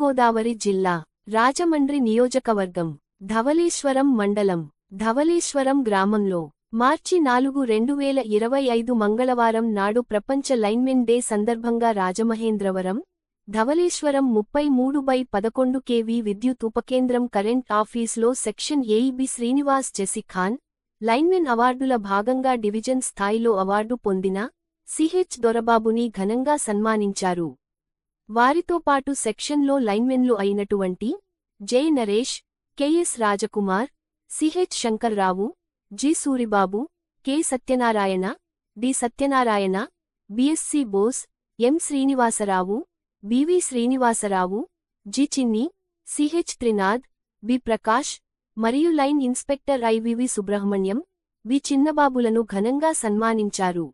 తూర్పుగోదావరి జిల్లా రాజమండ్రి నియోజకవర్గం ధవళేశ్వరం మండలం ధవళేశ్వరం గ్రామంలో మార్చి నాలుగు రెండు వేల ఇరవై ఐదు మంగళవారం నాడు ప్రపంచ లైన్మెన్ డే సందర్భంగా రాజమహేంద్రవరం ధవళేశ్వరం ముప్పై మూడు బై పదకొండు కేవీ విద్యుత్ ఉపకేంద్రం కరెంట్ ఆఫీస్లో సెక్షన్ ఏఈబి శ్రీనివాస్ జెసిఖాన్ లైన్మెన్ అవార్డుల భాగంగా డివిజన్ స్థాయిలో అవార్డు పొందిన సిహెచ్ దొరబాబుని ఘనంగా సన్మానించారు. వారితో పాటు సెక్షన్లో లైన్మెన్లు అయినటువంటి J Naresh KS Rajkumar CH Shankarrao G Suribabu K Satyanarayana D Satyanarayana BSC Bose M Srinivasarao BV Srinivasarao G Chinni CH Trinath B Prakash మరియు line inspector IVV Subrahmanyam B చిన్నబాబులను ఘనంగా సన్మానించారు.